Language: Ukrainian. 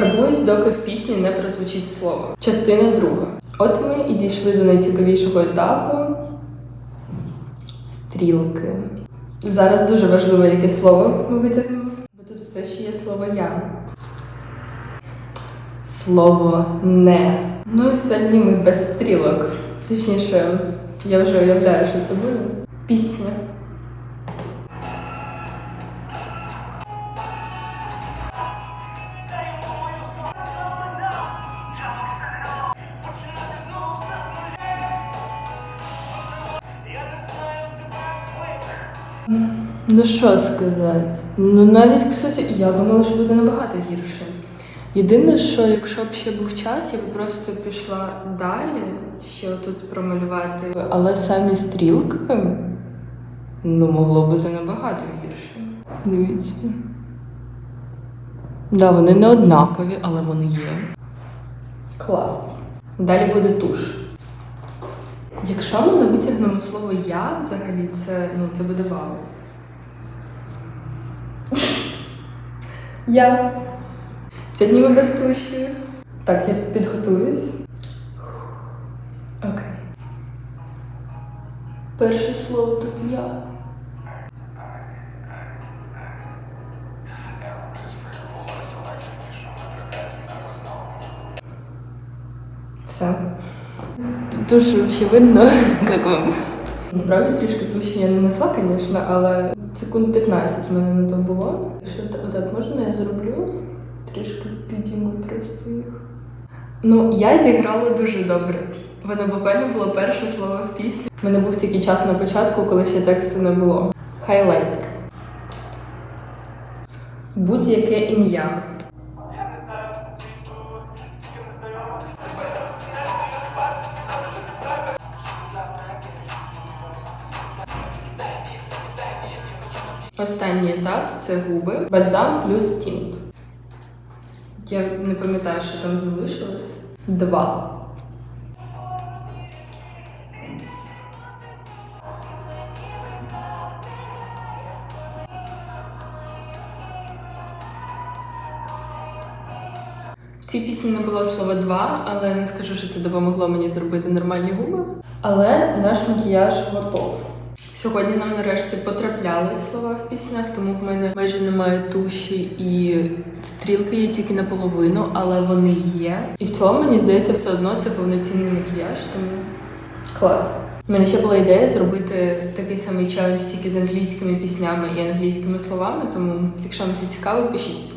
Фарбуюсь, доки в пісні не прозвучить слово. Частина друга. От ми і дійшли до найцікавішого етапу стрілки. Зараз дуже важливо, яке слово ми витягнемо, бо тут все ще є слово я. Слово не. Ну і сьогодні ми без стрілок. Точніше, я вже уявляю, що це буде. Пісня. Ну що сказати? Ну навіть, кстати, я думала, що буде набагато гірше. Єдине, що якщо б ще був час, я б просто пішла далі, ще отут промалювати. Але самі стрілки, ну, могло бути набагато гірше. Дивіться. Да, вони не однакові, але вони є. Клас. Далі буде туш. Якщо ми не витягнемо слово я, взагалі, це, ну, це буде вау. Я. Сьогодні ми без туші. Так, я підготуюсь. Окей. Перше слово тут я. Все. Туш взагалі видно, як вам. Насправді трішки туші я не несла, звісно, але секунд 15 в мене на то було. Що та- отак можна я зроблю? Трішки підійму просто їх. Ну, я зіграла дуже добре. Воно буквально було перше слово в пісні. У мене був тільки час на початку, коли ще тексту не було. Хайлайтер. Будь-яке ім'я. Останній етап це губи, бальзам плюс тінт. Я не пам'ятаю, що там залишилось. Два. В цій пісні не було слова два, але не скажу, що це допомогло мені зробити нормальні губи. Але наш макіяж готов. Сьогодні нам нарешті потраплялись слова в піснях, тому в мене майже немає туші і стрілки є тільки наполовину, але вони є. І в цілому, мені здається, все одно це повноцінний макіяж, тому клас. У мене ще була ідея зробити такий самий челендж тільки з англійськими піснями і англійськими словами, тому якщо вам це цікаво, пишіть.